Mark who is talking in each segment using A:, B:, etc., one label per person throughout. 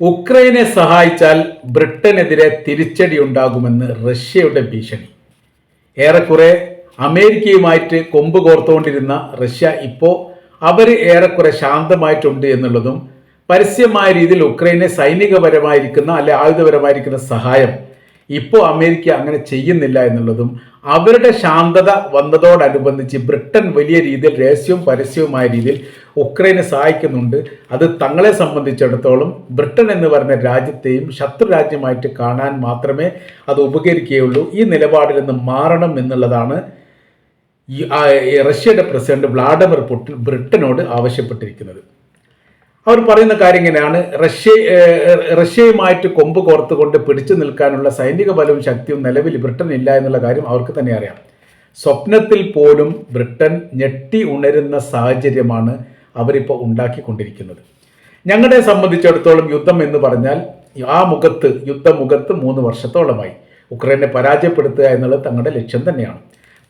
A: ഉക്രൈനെ സഹായിച്ചാൽ ബ്രിട്ടനെതിരെ തിരിച്ചടി ഉണ്ടാകുമെന്ന് റഷ്യയുടെ ഭീഷണി. ഏറെക്കുറെ അമേരിക്കയുമായിട്ട് കൊമ്പ് കോർത്തുകൊണ്ടിരുന്ന റഷ്യ ഇപ്പോൾ അവർ ഏറെക്കുറെ ശാന്തമായിട്ടുണ്ട് എന്നുള്ളതും പരസ്യമായ രീതിയിൽ ഉക്രൈനെ സൈനികപരമായിരിക്കുന്ന അല്ലെ ആയുധപരമായിരിക്കുന്ന സഹായം ഇപ്പോൾ അമേരിക്ക അങ്ങനെ ചെയ്യുന്നില്ല എന്നുള്ളതും അവരുടെ ശാന്തത വന്നതോടനുബന്ധിച്ച് ബ്രിട്ടൻ വലിയ രീതിയിൽ രഹസ്യവും പരസ്യവുമായ രീതിയിൽ ഉക്രൈനെ സഹായിക്കുന്നുണ്ട്. അത് തങ്ങളെ സംബന്ധിച്ചിടത്തോളം ബ്രിട്ടൻ എന്ന് പറയുന്ന രാജ്യത്തെയും ശത്രു രാജ്യമായിട്ട് കാണാൻ മാത്രമേ അത് ഉപകരിക്കുകയുള്ളൂ. ഈ നിലപാടിൽ നിന്ന് മാറണം എന്നുള്ളതാണ് റഷ്യയുടെ പ്രസിഡന്റ് വ്ളാഡിമിർ പുട്ടിൻ ബ്രിട്ടനോട് ആവശ്യപ്പെട്ടിരിക്കുന്നത്. അവർ പറയുന്ന കാര്യം ഇങ്ങനെയാണ്. റഷ്യ റഷ്യയുമായിട്ട് കൊമ്പ് കോർത്തുകൊണ്ട് പിടിച്ചു നിൽക്കാനുള്ള സൈനിക ബലവും ശക്തിയും നിലവിൽ ബ്രിട്ടൻ ഇല്ല എന്നുള്ള കാര്യം അവർക്ക് തന്നെ അറിയാം. സ്വപ്നത്തിൽ പോലും ബ്രിട്ടൻ ഞെട്ടി ഉണരുന്ന സാഹചര്യമാണ് അവരിപ്പോൾ ഉണ്ടാക്കിക്കൊണ്ടിരിക്കുന്നത്. ഞങ്ങളെ സംബന്ധിച്ചിടത്തോളം യുദ്ധം എന്ന് പറഞ്ഞാൽ ആ മുഖത്ത് യുദ്ധമുഖത്ത് മൂന്ന് വർഷത്തോളമായി. ഉക്രൈനെ പരാജയപ്പെടുത്തുക എന്നുള്ളത് തങ്ങളുടെ ലക്ഷ്യം തന്നെയാണ്.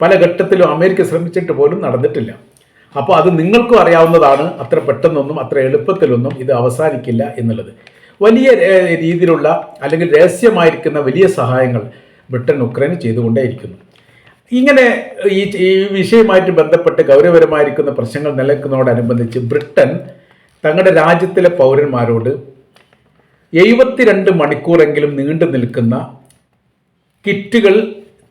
A: പല ഘട്ടത്തിലും അമേരിക്ക ശ്രമിച്ചിട്ട് പോലും നടന്നിട്ടില്ല. അപ്പോൾ അത് നിങ്ങൾക്കും അറിയാവുന്നതാണ്. അത്ര പെട്ടെന്നൊന്നും അത്ര എളുപ്പത്തിലൊന്നും ഇത് അവസാനിക്കില്ല എന്നുള്ളത്. വലിയ രീതിയിലുള്ള അല്ലെങ്കിൽ രഹസ്യമായിരിക്കുന്ന വലിയ സഹായങ്ങൾ ബ്രിട്ടൻ ഉക്രൈന് ചെയ്തുകൊണ്ടേയിരിക്കുന്നു. ഇങ്ങനെ ഈ ഈ വിഷയവുമായിട്ട് ബന്ധപ്പെട്ട് ഗൗരവപരമായിരിക്കുന്ന പ്രശ്നങ്ങൾ നിലനിൽക്കുന്നതോടനുബന്ധിച്ച് ബ്രിട്ടൻ തങ്ങളുടെ രാജ്യത്തിലെ പൗരന്മാരോട് എഴുപത്തിരണ്ട് മണിക്കൂറെങ്കിലും നീണ്ടു നിൽക്കുന്ന കിറ്റുകൾ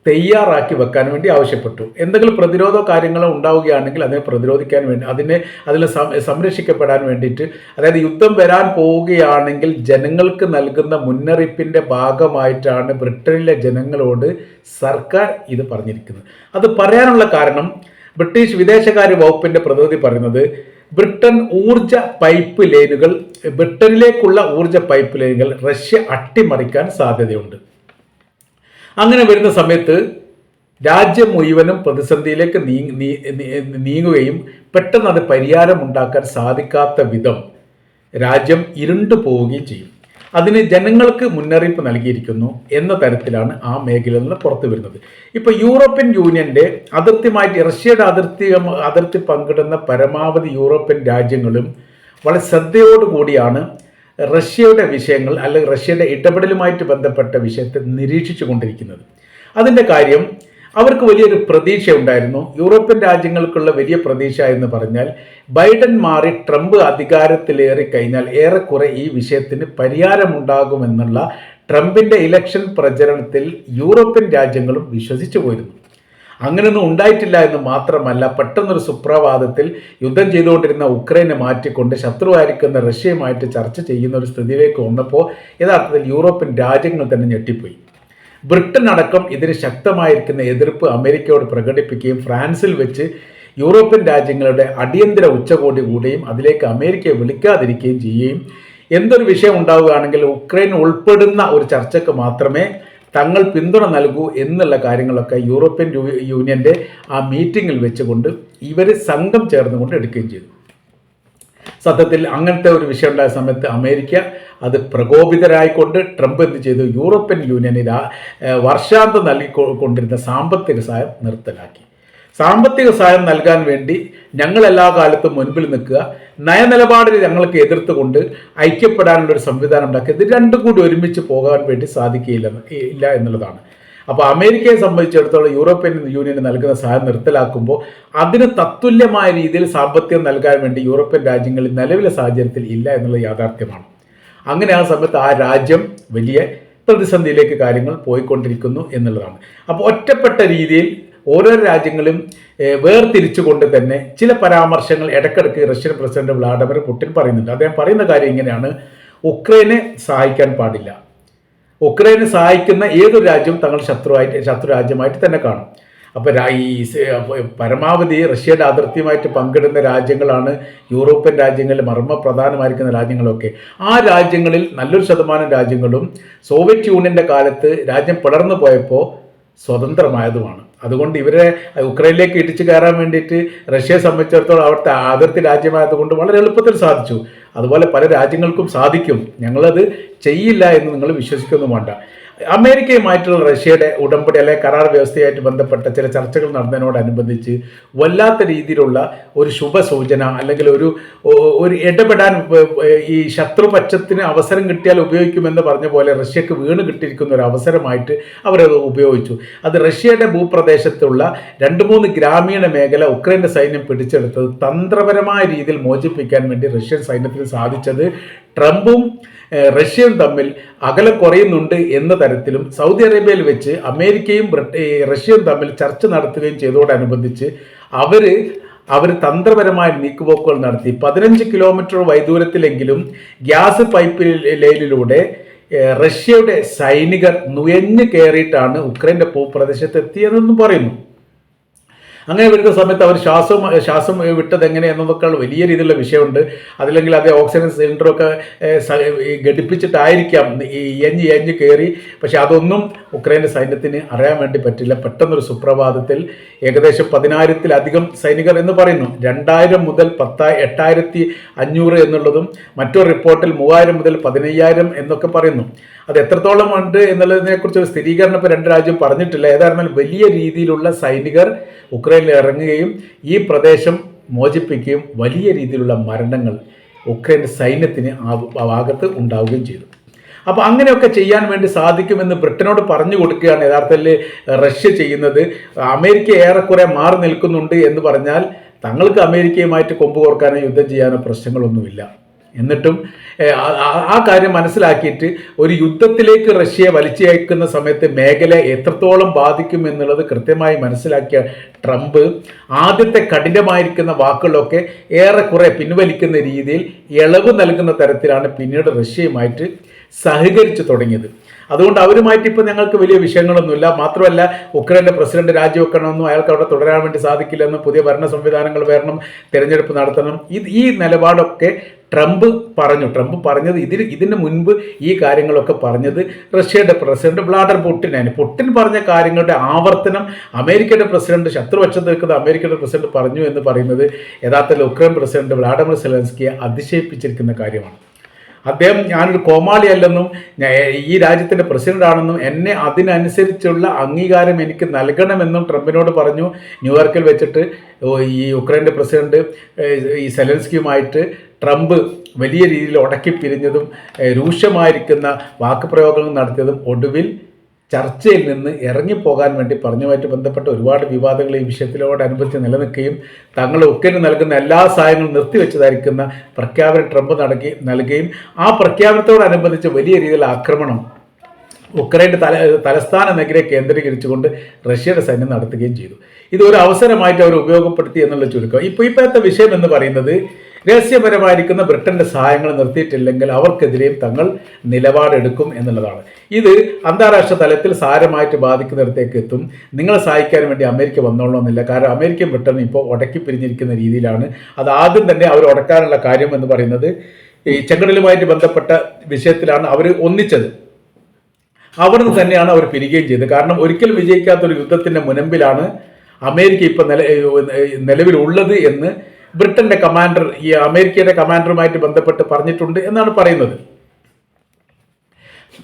A: തയ്യാറാക്കി വെക്കാൻ വേണ്ടി ആവശ്യപ്പെട്ടു. എന്തെങ്കിലും പ്രതിരോധ കാര്യങ്ങളോ ഉണ്ടാവുകയാണെങ്കിൽ അതിനെ പ്രതിരോധിക്കാൻ വേണ്ടി അതിനെ അതിൽ സംരക്ഷിക്കപ്പെടാൻ വേണ്ടിയിട്ട് അതായത് യുദ്ധം വരാൻ പോവുകയാണെങ്കിൽ ജനങ്ങൾക്ക് നൽകുന്ന മുന്നറിയിപ്പിന്റെ ഭാഗമായിട്ടാണ് ബ്രിട്ടനിലെ ജനങ്ങളോട് സർക്കാർ ഇത് പറഞ്ഞിരിക്കുന്നത്. അത് പറയാനുള്ള കാരണം ബ്രിട്ടീഷ് വിദേശകാര്യ വകുപ്പിന്റെ പ്രതിനിധി പറയുന്നത് ബ്രിട്ടൻ ഊർജ പൈപ്പ് ലൈനുകൾ ബ്രിട്ടനിലേക്കുള്ള ഊർജ പൈപ്പ് ലൈനുകൾ റഷ്യ അട്ടിമറിക്കാൻ സാധ്യതയുണ്ട്. അങ്ങനെ വരുന്ന സമയത്ത് രാജ്യം മുഴുവനും പ്രതിസന്ധിയിലേക്ക് നീങ്ങുകയും പെട്ടെന്ന് അത് പരിഹാരമുണ്ടാക്കാൻ സാധിക്കാത്ത വിധം രാജ്യം ഇരുണ്ടു പോവുകയും ചെയ്യും. അതിന് ജനങ്ങൾക്ക് മുന്നറിയിപ്പ് നൽകിയിരിക്കുന്നു എന്ന തരത്തിലാണ് ആ മേഖലയിൽ നിന്ന് പുറത്തു വരുന്നത്. ഇപ്പൊ യൂറോപ്യൻ യൂണിയന്റെ അതിർത്തിയുമായിട്ട് റഷ്യയുടെ അതിർത്തി അതിർത്തി പങ്കിടുന്ന പരമാവധി യൂറോപ്യൻ രാജ്യങ്ങളും വളരെ ശ്രദ്ധയോടുകൂടിയാണ് റഷ്യയുടെ വിഷയങ്ങൾ അല്ലെങ്കിൽ റഷ്യയുടെ ഇടപെടലുമായിട്ട് ബന്ധപ്പെട്ട വിഷയത്തെ നിരീക്ഷിച്ചു കൊണ്ടിരിക്കുന്നത്. അതിന്റെ കാര്യം അവർക്ക് വലിയൊരു പ്രതീക്ഷ ഉണ്ടായിരുന്നു യൂറോപ്യൻ രാജ്യങ്ങൾക്കുള്ള വലിയ പ്രതീക്ഷ എന്ന് പറഞ്ഞാൽ ബൈഡൻ മാറി ട്രംപ് അധികാരത്തിലേറി കഴിഞ്ഞാൽ ഏറെക്കുറെ ഈ വിഷയത്തിന് പരിഹാരമുണ്ടാകുമെന്നുള്ള ട്രംപിന്റെ ഇലക്ഷൻ പ്രചരണത്തിൽ യൂറോപ്യൻ രാജ്യങ്ങളും വിശ്വസിച്ചു പോയിരുന്നു. അങ്ങനെയൊന്നും ഉണ്ടായിട്ടില്ല എന്ന് മാത്രമല്ല പെട്ടെന്നൊരു സുപ്രഭാതത്തിൽ യുദ്ധം ചെയ്തുകൊണ്ടിരുന്ന ഉക്രൈനെ മാറ്റിക്കൊണ്ട് ശത്രുവായിരിക്കുന്ന റഷ്യയുമായിട്ട് ചർച്ച ചെയ്യുന്ന ഒരു സ്ഥിതിയിലേക്ക് വന്നപ്പോൾ യഥാർത്ഥത്തിൽ യൂറോപ്യൻ രാജ്യങ്ങൾ തന്നെ ഞെട്ടിപ്പോയി. ബ്രിട്ടൻ അടക്കം ഇതിന് ശക്തമായിരിക്കുന്ന എതിർപ്പ് അമേരിക്കയോട് പ്രകടിപ്പിക്കുകയും ഫ്രാൻസിൽ വെച്ച് യൂറോപ്യൻ രാജ്യങ്ങളുടെ അടിയന്തര ഉച്ചകോടി കൂടുകയും അതിലേക്ക് അമേരിക്കയെ വിളിക്കാതിരിക്കുകയും ചെയ്യുകയും എന്തൊരു വിഷയം ഉണ്ടാവുകയാണെങ്കിൽ ഉക്രൈൻ ഉൾപ്പെടുന്ന ഒരു ചർച്ചയ്ക്ക് മാത്രമേ തങ്ങൾ പിന്തുണ നൽകൂ എന്നുള്ള കാര്യങ്ങളൊക്കെ യൂറോപ്യൻ യൂണിയന്റെ ആ മീറ്റിങ്ങിൽ വെച്ചുകൊണ്ട് ഇവർ സംഘം ചേർന്നുകൊണ്ട് എടുക്കുകയും ചെയ്തു. സത്യത്തിൽ അങ്ങനത്തെ ഒരു വിഷയം ഉണ്ടായ സമയത്ത് അമേരിക്ക അത് പ്രകോപിതരായിക്കൊണ്ട് ട്രംപ് എന്ത് ചെയ്തു? യൂറോപ്യൻ യൂണിയന് വർഷാന്തം നൽകിക്കൊണ്ടിരുന്ന സാമ്പത്തിക സഹായം നിർത്തലാക്കി. സാമ്പത്തിക സഹായം നൽകാൻ വേണ്ടി ഞങ്ങൾ എല്ലാ കാലത്തും മുൻപിൽ നിൽക്കുക. നയനിലപാടിൽ ഞങ്ങൾക്ക് എതിർത്തുകൊണ്ട് ഐക്യപ്പെടാനുള്ള ഒരു സംവിധാനം ഉണ്ടാക്കി. ഇത് രണ്ടും കൂടി ഒരുമിച്ച് പോകാൻ വേണ്ടി സാധിക്കില്ല ഇല്ല എന്നുള്ളതാണ്. അപ്പോൾ അമേരിക്കയെ സംബന്ധിച്ചിടത്തോളം യൂറോപ്യൻ യൂണിയന് നൽകുന്ന സഹായം നിർത്തലാക്കുമ്പോൾ അതിന് തത്തുല്യമായ രീതിയിൽ സാമ്പത്തികം നൽകാൻ വേണ്ടി യൂറോപ്യൻ രാജ്യങ്ങളിൽ നിലവിലെ സാഹചര്യത്തിൽ ഇല്ല എന്നുള്ള യാഥാർത്ഥ്യമാണ്. അങ്ങനെ ആ സമയത്ത് ആ രാജ്യം വലിയ പ്രതിസന്ധിയിലേക്ക് കാര്യങ്ങൾ പോയിക്കൊണ്ടിരിക്കുന്നു എന്നുള്ളതാണ്. അപ്പോൾ ഒറ്റപ്പെട്ട രീതിയിൽ ഓരോ രാജ്യങ്ങളും വേർതിരിച്ചുകൊണ്ട് തന്നെ ചില പരാമർശങ്ങൾ ഇടയ്ക്കിടയ്ക്ക് റഷ്യൻ പ്രസിഡന്റ് വ്ളാഡിമിർ പുടിൻ പറയുന്നുണ്ട്. അദ്ദേഹം പറയുന്ന കാര്യം ഇങ്ങനെയാണ്. ഉക്രൈനെ സഹായിക്കാൻ പാടില്ല. ഉക്രൈനെ സഹായിക്കുന്ന ഏതൊരു രാജ്യവും തങ്ങൾ ശത്രുവായിട്ട് ശത്രു രാജ്യമായിട്ട് തന്നെ കാണും. അപ്പോൾ ഈ പരമാവധി റഷ്യയുടെ അതിർത്തിയുമായിട്ട് പങ്കിടുന്ന രാജ്യങ്ങളാണ് യൂറോപ്യൻ രാജ്യങ്ങളിൽ മർമ്മ പ്രധാനമായിരിക്കുന്ന രാജ്യങ്ങളൊക്കെ. ആ രാജ്യങ്ങളിൽ നല്ലൊരു ശതമാനം രാജ്യങ്ങളും സോവിയറ്റ് യൂണിയന്റെ കാലത്ത് രാജ്യം പിളർന്നു പോയപ്പോൾ സ്വതന്ത്രമായതുമാണ്. അതുകൊണ്ട് ഇവരെ ഉക്രൈനിലേക്ക് ഇടിച്ചു കയറാൻ വേണ്ടിയിട്ട് റഷ്യയെ സംബന്ധിച്ചിടത്തോളം അവിടുത്തെ അതിർത്തി രാജ്യമായതുകൊണ്ട് വളരെ എളുപ്പത്തിൽ സാധിച്ചു. അതുപോലെ പല രാജ്യങ്ങൾക്കും സാധിക്കും. ഞങ്ങളത് ചെയ്യില്ല എന്ന് നിങ്ങൾ വിശ്വസിക്കൊന്നും വേണ്ട. അമേരിക്കയുമായിട്ടുള്ള റഷ്യയുടെ ഉടമ്പടി അല്ലെ കരാർ വ്യവസ്ഥയായിട്ട് ബന്ധപ്പെട്ട ചില ചർച്ചകൾ നടന്നതിനോടനുബന്ധിച്ച് വല്ലാത്ത രീതിയിലുള്ള ഒരു ശുഭസൂചന അല്ലെങ്കിൽ ഒരു ഒരു ഇടപെടാൻ ഈ ശത്രുപക്ഷത്തിന് അവസരം കിട്ടിയാൽ ഉപയോഗിക്കുമെന്ന് പറഞ്ഞ പോലെ റഷ്യക്ക് വീണ് കിട്ടിയിരിക്കുന്ന ഒരു അവസരമായിട്ട് അവരത് ഉപയോഗിച്ചു. അത് റഷ്യയുടെ ഭൂപ്രദേശത്തുള്ള രണ്ട് മൂന്ന് ഗ്രാമീണ മേഖല ഉക്രൈന്റെ സൈന്യം പിടിച്ചെടുത്തത് തന്ത്രപരമായ രീതിയിൽ മോചിപ്പിക്കാൻ വേണ്ടി റഷ്യൻ സൈന്യത്തിന് സാധിച്ചത് ട്രംപും റഷ്യയും തമ്മിൽ അകലം കുറയുന്നുണ്ട് എന്ന തരത്തിലും സൗദി അറേബ്യയിൽ വെച്ച് അമേരിക്കയും റഷ്യയും തമ്മിൽ ചർച്ച നടത്തുകയും ചെയ്തതോടനുബന്ധിച്ച് അവർ അവർ തന്ത്രപരമായ നീക്കുപോക്കുകൾ നടത്തി. പതിനഞ്ച് കിലോമീറ്റർ വൈദൂരത്തിലെങ്കിലും ഗ്യാസ് പൈപ്പ് ലൈനിലൂടെ റഷ്യയുടെ സൈനികർ നുയഞ്ഞു കയറിയിട്ടാണ് ഉക്രൈന്റെ ഭൂപ്രദേശത്ത് എത്തിയതെന്നും പറയുന്നു. അങ്ങനെ വരുന്ന സമയത്ത് അവർ ശ്വാസം ശ്വാസം വിട്ടത് എങ്ങനെ എന്നതൊക്കെയുള്ള വലിയ രീതിയിലുള്ള വിഷയമുണ്ട്. അതില്ലെങ്കിൽ അത് ഓക്സിജൻ സിലിണ്ടറൊക്കെ ഘടിപ്പിച്ചിട്ടായിരിക്കാം. ഈ എഞ്ഞ് എഞ്ഞ് കയറി. പക്ഷെ അതൊന്നും ഉക്രൈന്റെ സൈന്യത്തിന് അറിയാൻ വേണ്ടി പറ്റില്ല. പെട്ടെന്നൊരു സുപ്രഭാതത്തിൽ ഏകദേശം പതിനായിരത്തിലധികം സൈനികർ എന്ന് പറയുന്നു. രണ്ടായിരം മുതൽ പത്തായി എട്ടായിരത്തി അഞ്ഞൂറ് എന്നുള്ളതും മറ്റൊരു റിപ്പോർട്ടിൽ മൂവായിരം മുതൽ പതിനയ്യായിരം എന്നൊക്കെ പറയുന്നു. അത് എത്രത്തോളം ഉണ്ട് എന്നുള്ളതിനെക്കുറിച്ച് ഒരു സ്ഥിരീകരണം ഇപ്പോൾ രണ്ട് രാജ്യം പറഞ്ഞിട്ടില്ല. ഏതായിരുന്നാലും വലിയ രീതിയിലുള്ള സൈനികർ ഉക്രൈനിൽ ഇറങ്ങുകയും ഈ പ്രദേശം മോചിപ്പിക്കുകയും വലിയ രീതിയിലുള്ള മരണങ്ങൾ ഉക്രൈൻ സൈന്യത്തിന് ഭാഗത്ത് ഉണ്ടാവുകയും ചെയ്തു. അപ്പോൾ അങ്ങനെയൊക്കെ ചെയ്യാൻ വേണ്ടി സാധിക്കുമെന്ന് ബ്രിട്ടനോട് പറഞ്ഞു കൊടുക്കുകയാണ് യഥാർത്ഥത്തിൽ റഷ്യ ചെയ്യുന്നത്. അമേരിക്ക ഏറെക്കുറെ മാറി നിൽക്കുന്നുണ്ട് എന്ന് പറഞ്ഞാൽ തങ്ങൾക്ക് അമേരിക്കയുമായിട്ട് കൊമ്പ് കോർക്കാനോ യുദ്ധം ചെയ്യാനോ പ്രശ്നങ്ങളൊന്നുമില്ല. എന്നിട്ടും ആ- കാര്യം മനസ്സിലാക്കിയിട്ട് ഒരു യുദ്ധത്തിലേക്ക് റഷ്യയെ വലിച്ചയക്കുന്ന സമയത്ത് മേഖല എത്രത്തോളം ബാധിക്കും എന്നുള്ളത് കൃത്യമായി മനസ്സിലാക്കിയ ട്രംപ് ആദ്യത്തെ കഠിനമായിരിക്കുന്ന വാക്കുകളൊക്കെ ഏറെക്കുറെ പിൻവലിക്കുന്ന രീതിയിൽ ഇളവ് നൽകുന്ന തരത്തിലാണ് പിന്നീട് റഷ്യയുമായിട്ട് സഹകരിച്ചു തുടങ്ങിയത്. അതുകൊണ്ട് അവരുമായിട്ട് ഇപ്പോൾ ഞങ്ങൾക്ക് വലിയ വിഷയങ്ങളൊന്നുമില്ല. മാത്രമല്ല ഉക്രൈന്റെ പ്രസിഡന്റ് രാജിവെക്കണമെന്നും അയാൾക്ക് അവിടെ തുടരാൻ വേണ്ടി സാധിക്കില്ലെന്നും പുതിയ ഭരണ സംവിധാനങ്ങൾ വരണം തിരഞ്ഞെടുപ്പ് നടത്തണം. ഇത് ഈ നിലപാടൊക്കെ ട്രംപ് പറഞ്ഞു. ട്രംപ് പറഞ്ഞത് ഇതിന് ഇതിന് മുൻപ് ഈ കാര്യങ്ങളൊക്കെ പറഞ്ഞത് റഷ്യയുടെ പ്രസിഡന്റ് വ്ളാഡർ പുട്ടിനാണ്. പുട്ടിൻ പറഞ്ഞ കാര്യങ്ങളുടെ ആവർത്തനം അമേരിക്കയുടെ പ്രസിഡന്റ് ശത്രുപക്ഷത്ത് നിൽക്കുന്ന അമേരിക്കയുടെ പ്രസിഡന്റ് പറഞ്ഞു എന്ന് പറയുന്നത് യഥാർത്ഥത്തിൽ ഉക്രൈൻ പ്രസിഡന്റ് വ്ളാഡിമിർ സെലൻസ്കിയെ അതിശയിപ്പിച്ചിരിക്കുന്ന കാര്യമാണ്. അദ്ദേഹം ഞാനൊരു കോമാളിയല്ലെന്നും ഈ രാജ്യത്തിന്റെ പ്രസിഡന്റാണെന്നും എന്നെ അതിനനുസരിച്ചുള്ള അംഗീകാരം എനിക്ക് നൽകണമെന്നും ട്രംപിനോട് പറഞ്ഞു. ന്യൂയോർക്കിൽ വെച്ചിട്ട് ഈ ഉക്രൈന്റെ പ്രസിഡന്റ് ഈ സെലൻസ്കിയുമായിട്ട് ട്രംപ് വലിയ രീതിയിൽ ഉടക്കി പിരിഞ്ഞതും രൂക്ഷമായിരിക്കുന്ന വാക്കുപ്രയോഗങ്ങൾ നടത്തിയതും ഒടുവിൽ ചർച്ചയിൽ നിന്ന് ഇറങ്ങിപ്പോകാൻ വേണ്ടി പറഞ്ഞുമായിട്ട് ബന്ധപ്പെട്ട ഒരുപാട് വിവാദങ്ങൾ ഈ വിഷയത്തിലോടനുബന്ധിച്ച് നിലനിൽക്കുകയും തങ്ങൾ ഉക്രൈന് നൽകുന്ന എല്ലാ സഹായങ്ങളും നിർത്തിവെച്ചതായിരിക്കുന്ന പ്രഖ്യാപനം ട്രംപ് നടക്കി നൽകുകയും ആ പ്രഖ്യാപനത്തോടനുബന്ധിച്ച് വലിയ രീതിയിൽ ആക്രമണം ഉക്രൈന്റെ തല തലസ്ഥാന മേഖലയെ കേന്ദ്രീകരിച്ചുകൊണ്ട് റഷ്യയുടെ സൈന്യം നടത്തുകയും ചെയ്തു. ഇത് ഒരു അവസരമായിട്ട് അവർ ഉപയോഗപ്പെടുത്തി എന്നുള്ള ചുരുക്കം. ഇപ്പോൾ ഇപ്പോഴത്തെ വിഷയം എന്ന് പറയുന്നത് രഹസ്യപരമായിരിക്കുന്ന ബ്രിട്ടന്റെ സഹായങ്ങൾ നിർത്തിയിട്ടില്ലെങ്കിൽ അവർക്കെതിരെയും തങ്ങൾ നിലപാടെടുക്കും എന്നുള്ളതാണ്. ഇത് അന്താരാഷ്ട്ര തലത്തിൽ സാരമായിട്ട് ബാധിക്കുന്നിടത്തേക്ക് എത്തും. നിങ്ങളെ സഹായിക്കാൻ വേണ്ടി അമേരിക്ക വന്നോളണമെന്നില്ല. കാരണം അമേരിക്കയും ബ്രിട്ടനും ഇപ്പോൾ ഉടക്കി പിരിഞ്ഞിരിക്കുന്ന രീതിയിലാണ്. അത് ആദ്യം തന്നെ അവർ ഉടക്കാനുള്ള കാര്യം എന്ന് പറയുന്നത് ഈ ചെങ്കടലുമായിട്ട് ബന്ധപ്പെട്ട വിഷയത്തിലാണ് അവർ ഒന്നിച്ചത്. അവിടുന്ന് തന്നെയാണ് അവർ പിരികുകയും ചെയ്തത്. കാരണം ഒരിക്കലും വിജയിക്കാത്ത ഒരു യുദ്ധത്തിന്റെ മുനമ്പിലാണ് അമേരിക്ക ഇപ്പൊ നില നിലവിലുള്ളത് എന്ന് ബ്രിട്ടന്റെ കമാൻഡർ ഈ അമേരിക്കയുടെ കമാൻഡറുമായിട്ട് ബന്ധപ്പെട്ട് പറഞ്ഞിട്ടുണ്ട് എന്നാണ് പറയുന്നത്.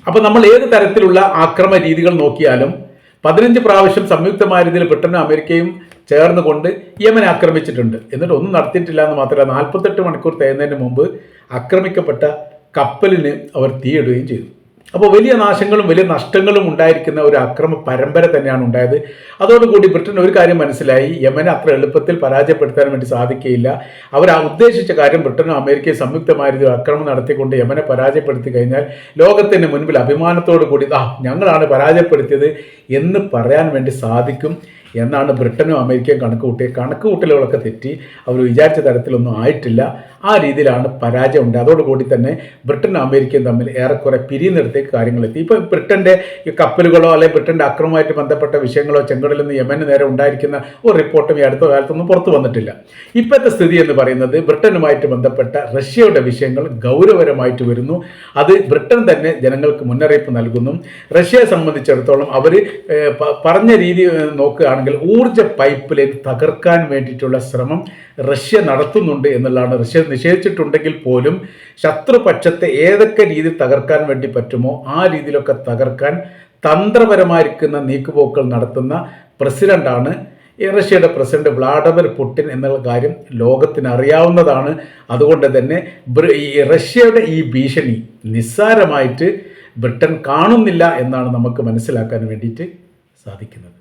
A: അപ്പൊ നമ്മൾ ഏത് തരത്തിലുള്ള ആക്രമ രീതികൾ നോക്കിയാലും പതിനഞ്ച് പ്രാവശ്യം സംയുക്തമായ രീതിയിൽ ബ്രിട്ടനും അമേരിക്കയും ചേർന്നുകൊണ്ട് യമനെ ആക്രമിച്ചിട്ടുണ്ട്. എന്നിട്ട് ഒന്നും നടത്തിയിട്ടില്ല എന്ന് മാത്രമല്ല നാൽപ്പത്തെട്ട് മണിക്കൂർ തേയുന്നതിന് മുമ്പ് ആക്രമിക്കപ്പെട്ട കപ്പലിന് അവർ തീയിടുകയും ചെയ്തു. അപ്പോൾ വലിയ നാശങ്ങളും വലിയ നഷ്ടങ്ങളും ഉണ്ടായിരിക്കുന്ന ഒരു അക്രമ പരമ്പര തന്നെയാണ് ഉണ്ടായത്. അതോടുകൂടി ബ്രിട്ടൻ ഒരു കാര്യം മനസ്സിലായി. യമനെ അത്ര എളുപ്പത്തിൽ പരാജയപ്പെടുത്താൻ വേണ്ടി സാധിക്കുകയില്ല. അവർ ആ ഉദ്ദേശിച്ച കാര്യം ബ്രിട്ടനും അമേരിക്കയും സംയുക്തമായ രീതിയിൽ ആക്രമണം നടത്തിക്കൊണ്ട് യമനെ പരാജയപ്പെടുത്തി കഴിഞ്ഞാൽ ലോകത്തിന് മുൻപിൽ അഭിമാനത്തോടു കൂടി ആ ഞങ്ങളാണ് പരാജയപ്പെടുത്തിയത് എന്ന് പറയാൻ വേണ്ടി സാധിക്കും. എന്നാണ് ബ്രിട്ടനും അമേരിക്കയും കണക്ക് കൂട്ടിയത് കണക്ക് കൂട്ടലുകളൊക്കെ തെറ്റി. അവർ വിചാരിച്ച തരത്തിലൊന്നും ആയിട്ടില്ല. ആ രീതിയിലാണ് പരാജയം ഉണ്ട് അതോടുകൂടി തന്നെ ബ്രിട്ടനും അമേരിക്കയും തമ്മിൽ ഏറെക്കുറെ പിരിയുന്നിടത്തേക്ക് കാര്യങ്ങൾ എത്തി ഇപ്പോൾ ബ്രിട്ടന്റെ കപ്പലുകളോ അല്ലെങ്കിൽ ബ്രിട്ടന്റെ അക്രമമായിട്ട് ബന്ധപ്പെട്ട വിഷയങ്ങളോ ചെങ്കടലിൽ നിന്ന് യമന് നേരെ ഉണ്ടായിരിക്കുന്ന ഒരു റിപ്പോർട്ടും ഈ അടുത്ത കാലത്തൊന്നും പുറത്തു വന്നിട്ടില്ല. ഇപ്പോഴത്തെ സ്ഥിതി എന്ന് പറയുന്നത് ബ്രിട്ടനുമായിട്ട് ബന്ധപ്പെട്ട റഷ്യയുടെ വിഷയങ്ങൾ ഗൗരവപരമായിട്ട് വരുന്നു. അത് ബ്രിട്ടൻ തന്നെ ജനങ്ങൾക്ക് മുന്നറിയിപ്പ് നൽകുന്നു. റഷ്യയെ സംബന്ധിച്ചിടത്തോളം അവർ പറഞ്ഞ രീതി ഏഹ്, നോക്കുകയാണെങ്കിൽ ഊർജ പൈപ്പ് ലൈൻ തകർക്കാൻ വേണ്ടിയിട്ടുള്ള ശ്രമം റഷ്യ നടത്തുന്നുണ്ട് എന്നുള്ളതാണ്. റഷ്യ നിഷേധിച്ചിട്ടുണ്ടെങ്കിൽ പോലും ശത്രുപക്ഷത്തെ ഏതൊക്കെ രീതിയിൽ തകർക്കാൻ വേണ്ടി പറ്റുമോ ആ രീതിയിലൊക്കെ തകർക്കാൻ തന്ത്രപരമായിരിക്കുന്ന നീക്കുപോക്കൾ നടത്തുന്ന പ്രസിഡന്റാണ്. റഷ്യയുടെ പ്രസിഡന്റ് വ്ളാഡിമിർ പുടിൻ എന്നുള്ള കാര്യം ലോകത്തിന് അറിയാവുന്നതാണ്. അതുകൊണ്ട് തന്നെ ഈ റഷ്യയുടെ ഈ ഭീഷണി നിസ്സാരമായിട്ട് ബ്രിട്ടൻ കാണുന്നില്ല എന്നാണ് നമുക്ക് മനസ്സിലാക്കാൻ വേണ്ടിയിട്ട് സാധിക്കുന്നത്.